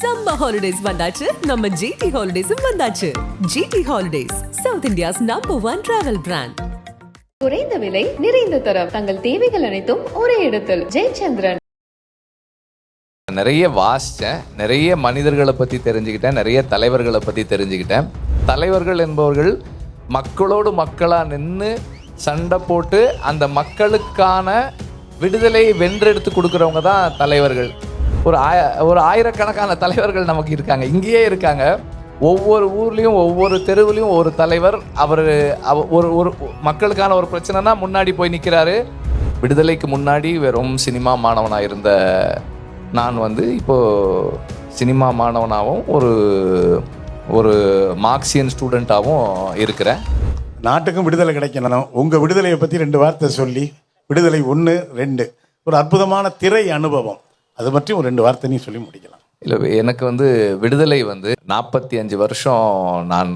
Summer holidays வந்தாச்சு. நம்ம GT ஹாலிடேஸும் வந்தாச்சு. GT holidays South India's number one travel brand குறைந்த விலை நிறைந்த தரம். தங்கள் தேவைகள் அனைத்தும் ஒரே இடத்தில். ஜெயச்சந்திரன். நிறைய வாசித்தேன் நிறைய மனிதர்களை பற்றி தெரிஞ்சுக்கிட்டேன். நிறைய தலைவர்களை பற்றி தெரிஞ்சுக்கிட்டேன். தலைவர்கள் என்பவர்கள் மக்களோடு மக்களாக நின்று சண்டை போட்டு அந்த மக்களுக்கான விடுதலையை வென்றெடுத்து கொடுக்குறவங்க தான் தலைவர்கள். ஒரு ஆய ஒரு ஆயிரக்கணக்கான தலைவர்கள் நமக்கு இருக்காங்க. இங்கேயே இருக்காங்க. ஒவ்வொரு ஊர்லேயும் ஒவ்வொரு தெருவுலையும் ஒரு தலைவர் அவர் ஒரு ஒரு மக்களுக்கான ஒரு பிரச்சனைனா முன்னாடி போய் நிற்கிறாரு விடுதலைக்கு முன்னாடி வெறும் சினிமா மாணவனாக இருந்த நான் வந்து இப்போது சினிமா மாணவனாகவும் ஒரு ஒரு மார்க்சியன் ஸ்டூடெண்ட்டாகவும் இருக்கிறேன். நாட்டுக்கும் விடுதலை கிடைக்கணும். உங்கள் விடுதலையை பற்றி ரெண்டு வார்த்தை சொல்லி விடுதலை ஒன்று ரெண்டு. ஒரு அற்புதமான திரை அனுபவம். அது பற்றி ஒரு ரெண்டு வார்த்தை நீ சொல்லி முடிக்கலாம். இல்லை எனக்கு வந்து விடுதலை வந்து நாற்பத்தி அஞ்சு வருஷம் நான்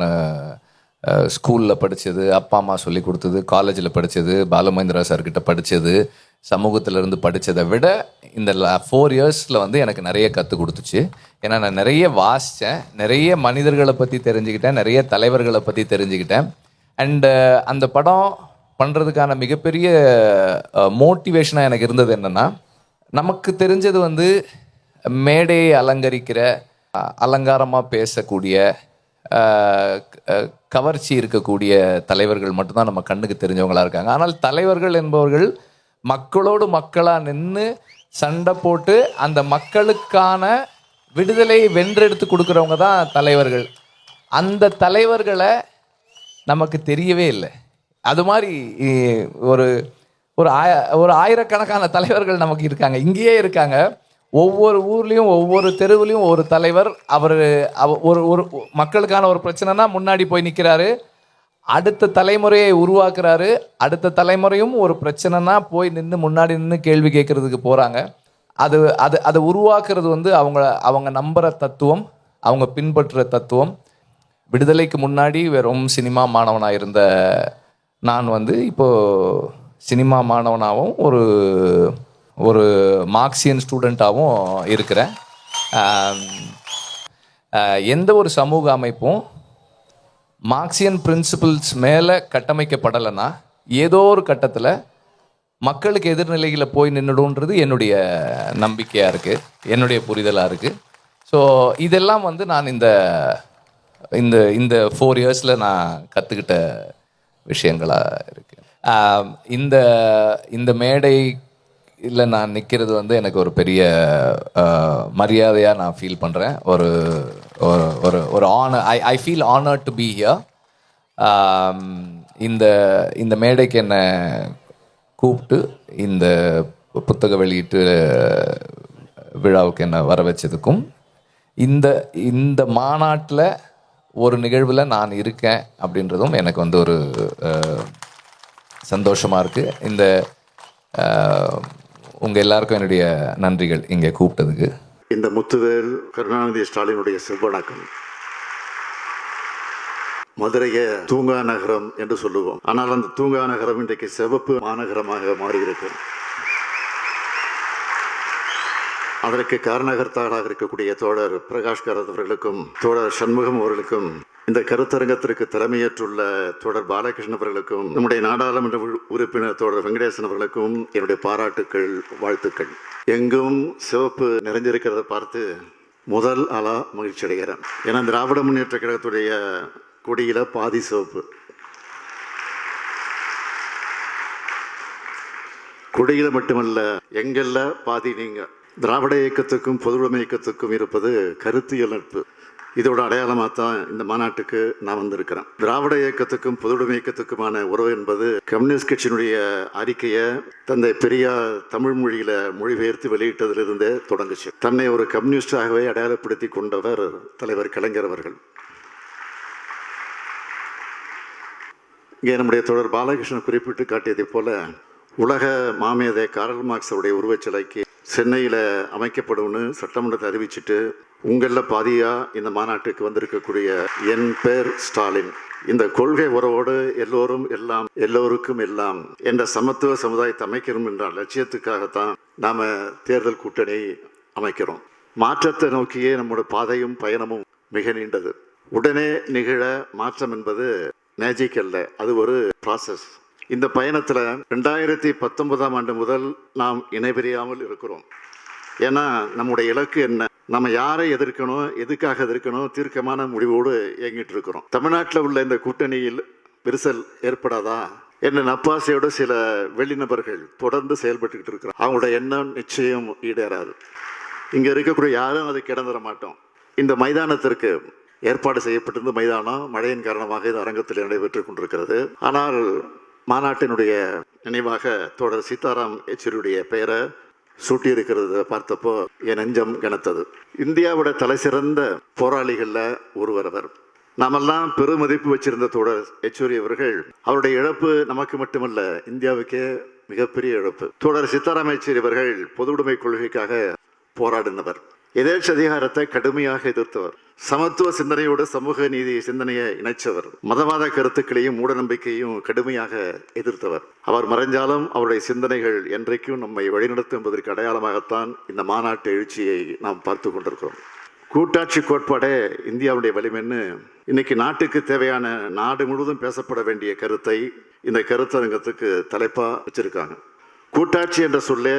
ஸ்கூலில் படித்தது அப்பா அம்மா சொல்லி கொடுத்தது காலேஜில் படித்தது பாலமேந்திரா சார்கிட்ட படித்தது சமூகத்திலேருந்து படித்ததை விட இந்த ஃபோர் இயர்ஸில் வந்து எனக்கு நிறைய கற்றுக் கொடுத்துச்சு. ஏன்னா நான் நிறைய வாசித்தேன் நிறைய மனிதர்களை பற்றி தெரிஞ்சுக்கிட்டேன் நிறைய தலைவர்களை பற்றி தெரிஞ்சுக்கிட்டேன். அண்டு அந்த படம் பண்ணுறதுக்கான மிகப்பெரிய மோட்டிவேஷனாக எனக்கு இருந்தது என்னென்னா நமக்கு தெரிஞ்சது வந்து மேடையை அலங்கரிக்கிற அலங்காரமாக பேசக்கூடிய கவர்ச்சி இருக்கக்கூடிய தலைவர்கள் மட்டும்தான் நம்ம கண்ணுக்கு தெரிஞ்சவங்களா இருக்காங்க. ஆனால் தலைவர்கள் என்பவர்கள் மக்களோடு மக்களாக நின்று சண்டை போட்டு அந்த மக்களுக்கான விடுதலையை வென்றெடுத்து கொடுக்குறவங்க தான் தலைவர்கள். அந்த தலைவர்களை நமக்கு தெரியவே இல்லை. அது மாதிரி ஒரு ஒரு ஆய ஒரு ஆயிரக்கணக்கான தலைவர்கள் நமக்கு இருக்காங்க. இங்கேயே இருக்காங்க. ஒவ்வொரு ஊர்லேயும் ஒவ்வொரு தெருவுலையும் ஒரு தலைவர் அவர் ஒரு ஒரு மக்களுக்கான ஒரு பிரச்சனைனா முன்னாடி போய் நிற்கிறாரு அடுத்த தலைமுறையை உருவாக்குறாரு. அடுத்த தலைமுறையும் ஒரு பிரச்சனைனா போய் நின்று முன்னாடி நின்று கேள்வி கேட்குறதுக்கு போகிறாங்க அது அது அதை உருவாக்குறது வந்து அவங்க அவங்க நம்புகிற தத்துவம் அவங்க பின்பற்றுற தத்துவம். விடுதலைக்கு முன்னாடி வெறும் சினிமா மாணவனாக இருந்த நான் வந்து இப்போது சினிமா மாணவனாகவும் ஒரு ஒரு மார்க்சியன் ஸ்டூடெண்ட்டாகவும் இருக்கிறேன். எந்த ஒரு சமூக அமைப்பும் மார்க்சியன் பிரின்சிபிள்ஸ் மேலே கட்டமைக்கப்படலைன்னா ஏதோ ஒரு கட்டத்தில் மக்களுக்கு எதிர்நிலையில் போய் நின்றுடுன்றது என்னுடைய நம்பிக்கையாக இருக்குது என்னுடைய புரிதலாக இருக்குது ஸோ இதெல்லாம் வந்து நான் இந்த இந்த இந்த ஃபோர் இயர்ஸில் நான் கற்றுக்கிட்ட விஷயங்களாக இருக்குது இந்த இந்த மேடை இல்லை நான் நிற்கிறது வந்து எனக்கு ஒரு பெரிய மரியாதையாக நான் ஃபீல் பண்ணுறேன் ஒரு ஒரு- ஒரு ஒரு honour I I feel honour to be here இந்த இந்த மேடைக்கு என்னை கூப்பிட்டு இந்த புத்தக வெளியீட்டு விழாவுக்கு என்னை வர வச்சதுக்கும் இந்த இந்த மாநாட்டில் ஒரு நிகழ்வில் நான் இருக்கேன் அப்படின்றதும் எனக்கு வந்து ஒரு சந்தோஷமாக இருக்குது இந்த உங்கள் எல்லாருக்கும் என்னுடைய நன்றிகள் இங்கே கூப்பிட்டதுக்கு. இந்த முத்துவேல் கருணாநிதி ஸ்டாலினுடைய செவ்வணக்கம் மதுரையை தூங்கா நகரம் என்று சொல்லுவோம். ஆனால் அந்த தூங்கா நகரம் இன்றைக்கு சிவப்பு மாநகரமாக மாறியிருக்கு. அதற்கு காரணகர்த்தாராக இருக்கக்கூடிய தோழர் பிரகாஷ் கரத் அவர்களுக்கும் தோழர் சண்முகம் அவர்களுக்கும் இந்த கருத்தரங்கத்திற்கு தலைமையேற்றுள்ள தொடர் பாலகிருஷ்ணன் அவர்களுக்கும் நம்முடைய நாடாளுமன்ற உறுப்பினர் தொடர் வெங்கடேசன் அவர்களுக்கும் என்னுடைய பாராட்டுக்கள் வாழ்த்துக்கள். எங்கும் சிவப்பு நிறைஞ்சிருக்கிறத பார்த்து முதல் ஆளா மகிழ்ச்சி அடைகிறேன். ஏன்னா திராவிட முன்னேற்ற கழகத்துடைய கொடியில் பாதி சிவப்பு. கொடியில் மட்டுமல்ல எங்கெல்ல பாதி நீங்கள் திராவிட இயக்கத்துக்கும் பொதுவுடைமை இயக்கத்துக்கும் இருப்பது கருத்தியல் நட்பு இதோட அடையாளமாக தான் இந்த மாநாட்டுக்கு நான் வந்திருக்கிறேன். திராவிட இயக்கத்துக்கும் பொதுவுடைமை இயக்கத்துக்குமான உறவு என்பது கம்யூனிஸ்ட் கட்சியினுடைய அறிக்கையை தந்தை பெரியார் தமிழ் மொழியில மொழிபெயர்த்து வெளியிட்டதிலிருந்தே தொடங்குச்சு. தன்னை ஒரு கம்யூனிஸ்டாகவே அடையாளப்படுத்தி கொண்டவர் தலைவர் கலைஞர் அவர்கள். இங்கே நம்முடைய தொடர் பாலகிருஷ்ணன் குறிப்பிட்டு காட்டியதைப் போல உலக மாமேதை காரல் மார்க்ஸ் உடைய உருவச்சிலைக்கு சென்னையில் அமைக்கப்படும்னு சட்டமன்றத்தை அறிவிச்சிட்டு உங்களில் பாதியா இந்த மாநாட்டுக்கு வந்திருக்கக்கூடிய என் பேர் ஸ்டாலின். இந்த கொள்கை உறவோடு எல்லோரும் எல்லாம் எல்லோருக்கும் எல்லாம் என்ற சமத்துவ சமுதாயத்தை அமைக்கணும் என்ற லட்சியத்துக்காகத்தான் நாம தேர்தல் கூட்டணி அமைக்கிறோம். மாற்றத்தை நோக்கியே நம்முடைய பாதையும் பயணமும் மிக நீண்டது. உடனே நிகழ மாற்றம் என்பது மேஜிக் அல்ல. அது ஒரு ப்ராசஸ் இந்த பயணத்தில் ரெண்டாயிரத்தி பத்தொன்பதாம் ஆண்டு முதல் நாம் இணைபிரியாமல் இருக்கிறோம். ஏன்னா நம்முடைய இலக்கு என்ன? நம்ம யாரை எதிர்க்கணும்? எதுக்காக எதிர்க்கணும்? தீர்க்கமான முடிவோடு இயங்கிட்டு இருக்கிறோம். தமிழ்நாட்டில் உள்ள இந்த கூட்டணியில் விரிசல் ஏற்படாதா? என்ன நப்பாசையோட சில வெளிநபர்கள் தொடர்ந்து செயல்பட்டுக்கிட்டு இருக்கிறோம் அவங்களோட எண்ணம் நிச்சயம் ஈடேறாது. இங்க இருக்கக்கூடிய யாரும் அதை கிடந்துட மாட்டோம். இந்த மைதானத்திற்கு ஏற்பாடு செய்யப்பட்டிருந்த மைதானம் மழையின் காரணமாக இது அரங்கத்தில் நடைபெற்றுக் கொண்டிருக்கிறது. ஆனால் மாநாட்டினுடைய நினைவாக தோழர் சீதாராம் யெச்சூரியுடைய பெயரை சூட்டியிருக்கிறத பார்த்தப்போ என் நெஞ்சம் கனத்தது. இந்தியாவோட தலை சிறந்த போராளிகளில் ஒருவர் அவர். நாமெல்லாம் பெருமதிப்பு வச்சிருந்த தோழர் யெச்சூரி அவர்கள் அவருடைய இழப்பு நமக்கு மட்டுமல்ல இந்தியாவுக்கே மிகப்பெரிய இழப்பு. தோழர் சித்தாராம யெச்சூரி அவர்கள் பொதுவுடைமை கொள்கைக்காக போராடினவர். எதேச் அதிகாரத்தை கடுமையாக எதிர்த்தவர். சமத்துவ சிந்தனையோடு சமூக நீதி சிந்தனையை இணைச்சவர். மதவாத கருத்துக்களையும் மூடநம்பிக்கையும் கடுமையாக எதிர்த்தவர். அவர் மறைஞ்சாலும் அவருடைய சிந்தனைகள் என்றைக்கும் நம்மை வழிநடத்தும் என்பதற்கு அடையாளமாகத்தான் இந்த மாநாட்டு எழுச்சியை நாம் பார்த்து கொண்டிருக்கிறோம். கூட்டாட்சி கோட்பாடே இந்தியாவுடைய வலிமைன்னு இன்னைக்கு நாட்டுக்கு தேவையான நாடு முழுவதும் பேசப்பட வேண்டிய கருத்தை இந்த கருத்தரங்கத்துக்கு தலைப்பா வச்சிருக்காங்க. கூட்டாட்சி என்ற சொல்லே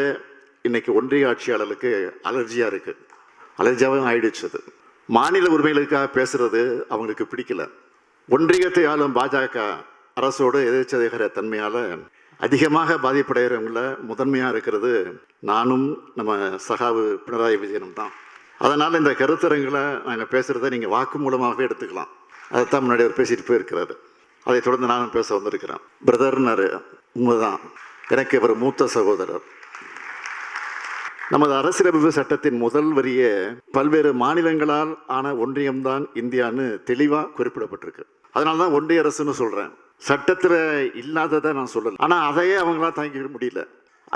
இன்னைக்கு ஒன்றிய ஆட்சியாளர்களுக்கு அலர்ஜியா இருக்கு. அலர்ஜியாவும் ஆயிடுச்சு அது. மாநில உரிமைகளுக்காக பேசுறது அவங்களுக்கு பிடிக்கல. ஒன்றியத்தை ஆளும் பாஜக அரசோடு எதிர்ச்சதைகிற தன்மையால் அதிகமாக பாதிப்படைகிறவங்கள முதன்மையாக இருக்கிறது நானும் நம்ம சகாவு பினராயி விஜயனும் தான். அதனால் இந்த கருத்தரங்களை நாங்கள் பேசுகிறத நீங்கள் வாக்கு மூலமாகவே எடுத்துக்கலாம். அதைத்தான் முன்னாடி அவர் பேசிட்டு போயிருக்கிறாரு. அதை தொடர்ந்து நானும் பேச வந்திருக்கிறேன். பிரதர்னாரு உண்மைதான். எனக்கு இவர் மூத்த சகோதரர். நமது அரசியலமைப்பு சட்டத்தின் முதல் வரிய பல்வேறு மாநிலங்களால் ஆன ஒன்றியம்தான் இந்தியான்னு தெளிவாக குறிப்பிடப்பட்டிருக்கு. அதனால தான் ஒன்றிய அரசுன்னு சொல்கிறேன் சட்டத்தில் இல்லாததை நான் சொல்லலை. ஆனால் அதையே அவங்களால் தாங்கிக்க முடியல.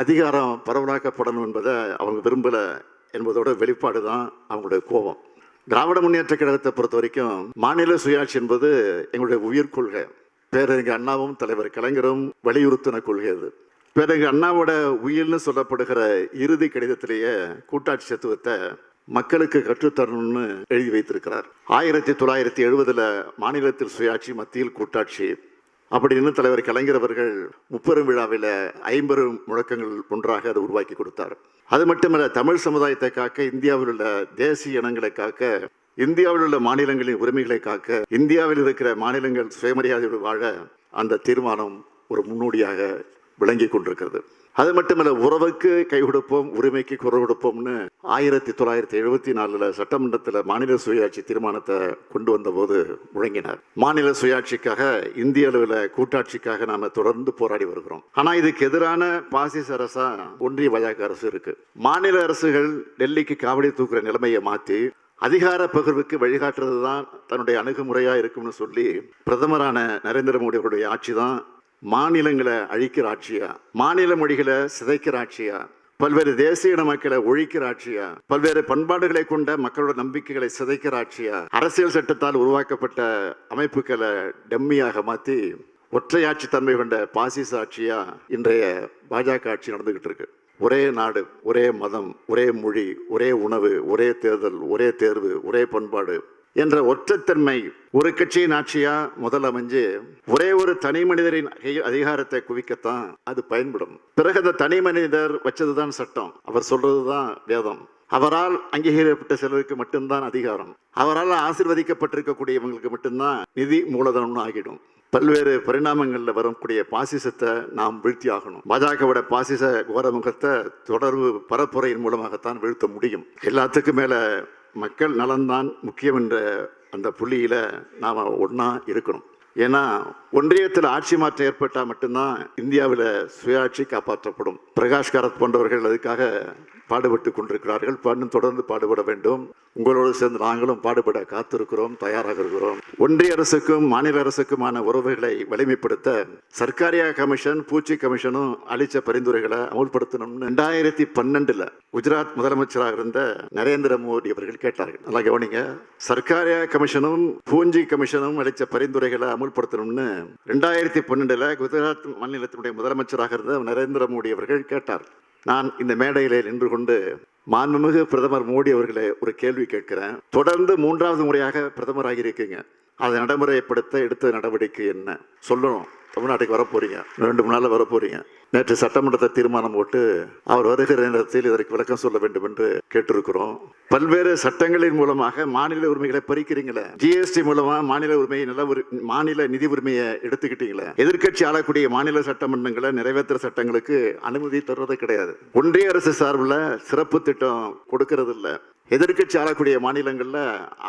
அதிகாரம் பரவலாக்கப்படணும் என்பதை அவங்க விரும்பலை என்பதோட வெளிப்பாடு தான் அவங்களுடைய கோபம். திராவிட முன்னேற்ற கழகத்தை பொறுத்த வரைக்கும் மாநில சுயாட்சி என்பது எங்களுடைய உயிர் கொள்கை. பேரறிஞர் அண்ணாவும் தலைவர் கலைஞரும் வலியுறுத்தின கொள்கை அது. பிறகு அண்ணாவோட உயிர்னு சொல்லப்படுகிற இறுதி கடிதத்திலேயே கூட்டாட்சி தத்துவத்தை மக்களுக்கு கற்றுத்தரணும்னு எழுதி வைத்திருக்கிறார். ஆயிரத்தி தொள்ளாயிரத்தி எழுபதில் மாநிலத்தில் சுயாட்சி மத்தியில் கூட்டாட்சி. அப்படின்னு தலைவர் கலைஞர் அவர்கள் முப்பெரும் விழாவில் ஐம்பெரும் முழக்கங்கள் ஒன்றாக அதை உருவாக்கி கொடுத்தார். அது மட்டுமல்ல தமிழ் சமுதாயத்தை காக்க இந்தியாவில் உள்ள தேசிய இனங்களை காக்க இந்தியாவில் உள்ள மாநிலங்களின் உரிமைகளை காக்க இந்தியாவில் இருக்கிற மாநிலங்கள் சுயமரியாதையோடு வாழ அந்த தீர்மானம் ஒரு முன்னோடியாக விளங்கி கொண்டிருக்கிறது. அது மட்டுமல்ல உறவுக்கு கை கொடுப்போம் உரிமைக்கு குரல் கொடுப்போம்னு ஆயிரத்தி தொள்ளாயிரத்தி எழுபத்தி நாலுல சட்டமன்றத்தில் மாநில சுயாட்சி தீர்மானத்தை கொண்டு வந்தபோது முழங்கினார். மாநில சுயாட்சிக்காக இந்திய அளவில் கூட்டாட்சிக்காக நாம தொடர்ந்து போராடி வருகிறோம். ஆனா இதுக்கு எதிரான பாசிச அரசா ஒன்றிய பாஜக அரசு இருக்கு. மாநில அரசுகள் டெல்லிக்கு காவடி தூக்குற நிலைமையை மாற்றி அதிகார பகிர்வுக்கு வழிகாட்டுறது தான் தன்னுடைய அணுகுமுறையா இருக்கும்னு சொல்லி பிரதமரான நரேந்திர மோடி அவருடைய ஆட்சி தான் மாநிலங்களை அழிக்கிற ஆட்சியா? மாநில மொழிகளை சிதைக்கிற ஆட்சியா? பல்வேறு தேசிய இன மக்களை ஒழிக்கிற ஆட்சியா? பல்வேறு பண்பாடுகளை கொண்ட மக்களோட நம்பிக்கைகளை சிதைக்கிற ஆட்சியா? அரசியல் சட்டத்தால் உருவாக்கப்பட்ட அமைப்புகளை டம்மியாக மாத்தி ஒற்றையாட்சி தன்மை கொண்ட பாசிச ஆட்சியா இன்றைய பாஜக ஆட்சி நடந்துகிட்டு இருக்கு. ஒரே நாடு ஒரே மதம் ஒரே மொழி ஒரே உணவு ஒரே தேர்தல் ஒரே தேர்வு ஒரே பண்பாடு என்ற ஒற்றைத்தன்மை ஒரு கட்சியின் ஆட்சியா முதல் அமைஞ்சு ஒரே ஒரு தனி மனிதரின் அதிகாரத்தை குவிக்கத்தான் அது பயன்படும். பிறகு அந்த தனி மனிதர் வச்சதுதான் சட்டம். அவர் சொல்றதுதான் வேதம். அவரால் அங்கீகரிக்கப்பட்ட சிலருக்கு மட்டும்தான் அதிகாரம். அவரால் ஆசிர்வதிக்கப்பட்டிருக்கக்கூடியவங்களுக்கு மட்டும்தான் நிதி மூலதனம்னு ஆகிடும். பல்வேறு பரிணாமங்களில் வரக்கூடிய பாசிசத்தை நாம் வீழ்த்தி ஆகணும். பாஜகவோட பாசிச கோரமுகத்தை தொடர்பு பரப்புரையின் மூலமாகத்தான் வீழ்த்த முடியும். எல்லாத்துக்கும் மேலே மக்கள் நலன்தான் முக்கியம் என்ற அந்த புள்ளியில் நாம் ஒன்றா இருக்கணும். ஏன்னா ஒன்றியத்தில் ஆட்சி மாற்றம் ஏற்பட்டால் மட்டும்தான் இந்தியாவில் சுயாட்சி காப்பாற்றப்படும். பிரகாஷ் காரத் போன்றவர்கள் அதுக்காக பாடுபட்டு கொண்டிருக்கிறார்கள். பண்ணும் தொடர்ந்து பாடுபட வேண்டும். உங்களோடு சேர்ந்து நாங்களும் பாடுபட காத்திருக்கிறோம் தயாராக இருக்கிறோம். ஒன்றிய அரசுக்கும் மாநில அரசுக்குமான உறவுகளை வலிமைப்படுத்த சர்க்காரியா கமிஷன் பூச்சி கமிஷனும் அளித்த பரிந்துரைகளை அமுல்படுத்தணும்னு ரெண்டாயிரத்தி பன்னெண்டுல குஜராத் முதலமைச்சராக இருந்த நரேந்திர மோடி அவர்கள் கேட்டார்கள். நல்லா கவனிங்க. சர்க்காரியா கமிஷனும் பூஞ்சி கமிஷனும் அளித்த பரிந்துரைகளை அமுல்படுத்தணும்னு ரெண்டாயிரத்தி பன்னெண்டுல குஜராத் மாநிலத்தினுடைய முதலமைச்சராக இருந்த நரேந்திர மோடி அவர்கள் கேட்டார். நான் இந்த மேடையிலே நின்று கொண்டு மாண்புமிகு பிரதமர் மோடி அவர்களை ஒரு கேள்வி கேட்கிறேன். தொடர்ந்து மூன்றாவது முறையாக பிரதமராக இருக்கீங்க அதை நடைமுறைப்படுத்த எடுத்த நடவடிக்கை என்ன? சொல்லணும். தமிழ்நாட்டுக்கு வரப்போறீங்க ரெண்டு மூணு நாளில் வரப்போறீங்க நேற்று சட்டமன்றத்தை தீர்மானம் போட்டு அவர் வருகிற நேரத்தில் இதற்கு விளக்கம் சொல்ல வேண்டும் என்று கேட்டிருக்கிறோம். பல்வேறு சட்டங்களின் மூலமாக மாநில உரிமைகளை பறிக்கிறீங்களே? ஜிஎஸ்டி மூலமா மாநில உரிமையை நில உரி- மாநில நிதி உரிமையை எடுத்துக்கிட்டீங்களே? எதிர்க்கட்சி ஆளக்கூடிய மாநில சட்டமன்றங்களை நிறைவேற்ற சட்டங்களுக்கு அனுமதி தருவது கிடையாது. ஒன்றிய அரசு சார்பில் சிறப்பு திட்டம் கொடுக்கறது எதிர்க்கட்சி ஆளக்கூடிய மாநிலங்களில்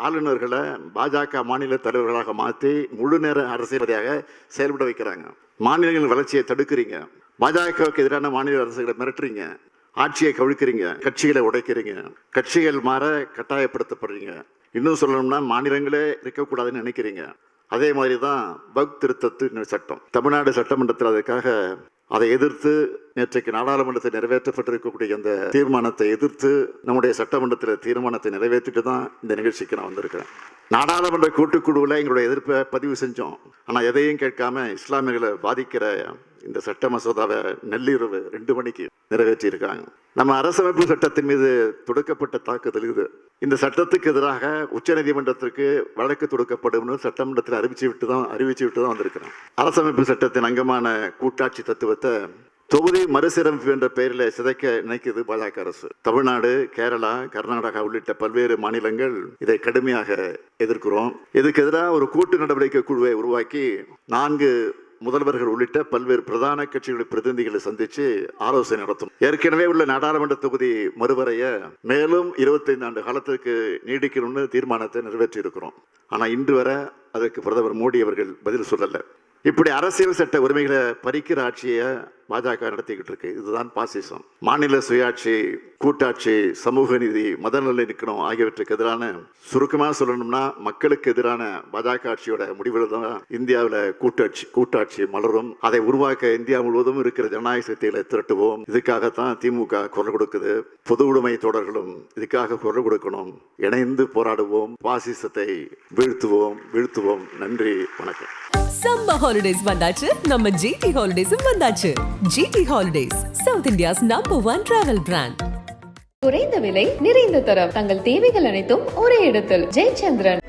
ஆளுநர்களை பாஜக மாநில தலைவர்களாக மாற்றி முழு நேர அரசியல்வாதியாக செயல்பட வைக்கிறாங்க. மாநிலங்களின் வளர்ச்சியை தடுக்கிறீங்க. பாஜகவுக்கு எதிரான மாநில அரசுகளை மிரட்டுறீங்க. ஆட்சியை கவிழ்க்கிறீங்க. கட்சிகளை உடைக்கிறீங்க. கட்சிகள் மாற கட்டாயப்படுத்தப்படுறீங்க. இன்னும் சொல்லணும்னா மாநிலங்களே இருக்கக்கூடாதுன்னு நினைக்கிறீங்க. அதே மாதிரி தான் பக் திருத்தத்து சட்டம். தமிழ்நாடு சட்டமன்றத்தில் அதுக்காக அதை எதிர்த்து நேற்றைக்கு நாடாளுமன்றத்தில் நிறைவேற்றப்பட்டிருக்கக்கூடிய அந்த தீர்மானத்தை எதிர்த்து நம்முடைய சட்டமன்றத்தில் தீர்மானத்தை நிறைவேற்றிட்டு தான் இந்த நிகழ்ச்சிக்கு நான் வந்திருக்கிறேன். நாடாளுமன்ற கூட்டுக்குழுவில் எங்களுடைய எதிர்ப்பை பதிவு செஞ்சோம். ஆனால் எதையும் கேட்காம இஸ்லாமியர்களை பாதிக்கிற இந்த சட்ட மசோதாவை நள்ளிரவு ரெண்டு மணிக்கு நிறைவேற்றியிருக்காங்க. நம்ம அரசமைப்பு சட்டத்தின் மீது தொடுக்கப்பட்ட தாக்குதல் இது. இந்த சட்டத்துக்கு எதிராக உச்சநீதிமன்றத்திற்கு வழக்கு தொடுக்கப்படும்னு சட்டமன்றத்தில் அறிவிச்சு விட்டு தான் அறிவிச்சு விட்டு தான் வந்திருக்கிறேன் அரசமைப்பு சட்டத்தின் அங்கமான கூட்டாட்சி தத்துவத்தை தொகுதி மறுசீரமைப்பு என்ற பெயரில் சிதைக்க நினைக்குது பாஜக அரசு. தமிழ்நாடு கேரளா கர்நாடகா உள்ளிட்ட பல்வேறு மாநிலங்கள் இதை கடுமையாக எதிர்க்கிறோம். இதுக்கு எதிராக ஒரு கூட்டு நடவடிக்கை குழுவை உருவாக்கி நான்கு முதல்வர்கள் உள்ளிட்ட பல்வேறு பிரதான கட்சிகளின் பிரதிநிதிகளை சந்திச்சு ஆலோசனை நடத்தும். ஏற்கனவே உள்ள நாடாளுமன்ற தொகுதி மறுவரைய மேலும் 25 ஆண்டு காலத்திற்கு நீடிக்கணும்னு தீர்மானத்தை நிறைவேற்றி இருக்கிறோம் ஆனா இன்று வரை அதற்கு பிரதமர் மோடி அவர்கள் பதில் சொல்லல. இப்படி அரசியல் சட்ட உரிமைகளை பறிக்கிற ஆட்சியை பாஜக நடத்திக்கிட்டு இருக்கு. இதுதான் பாசிசம். மாநில சுயாட்சி கூட்டாட்சி சமூக நீதி மத நல்லிணக்கம் ஆகியவற்றுக்கு எதிரான சுருக்கமாக சொல்லணும்னா மக்களுக்கு எதிரான பாஜக ஆட்சியோட முடிவில் தான் இந்தியாவில் கூட்டாட்சி கூட்டாட்சி மலரும். அதை உருவாக்க இந்தியா முழுவதும் இருக்கிற ஜனநாயக சக்திகளை திரட்டுவோம். இதுக்காகத்தான் திமுக குரல் கொடுக்குது. பொது உடைமை தொடர்களும் இதுக்காக குரல் கொடுக்கணும். இணைந்து போராடுவோம். பாசிசத்தை வீழ்த்துவோம். வீழ்த்துவோம். நன்றி. வணக்கம். சம்மர் ஹாலிடேஸ் வந்தாச்சு. நம்ம ஜிடி ஹாலிடேஸும் வந்தாச்சு. GT holidays South India's number one travel brand குறைந்த விலை நிறைந்த தரம். தங்கள் தேவைகள் அனைத்தும் ஒரே இடத்தில். ஜெயச்சந்திரன்.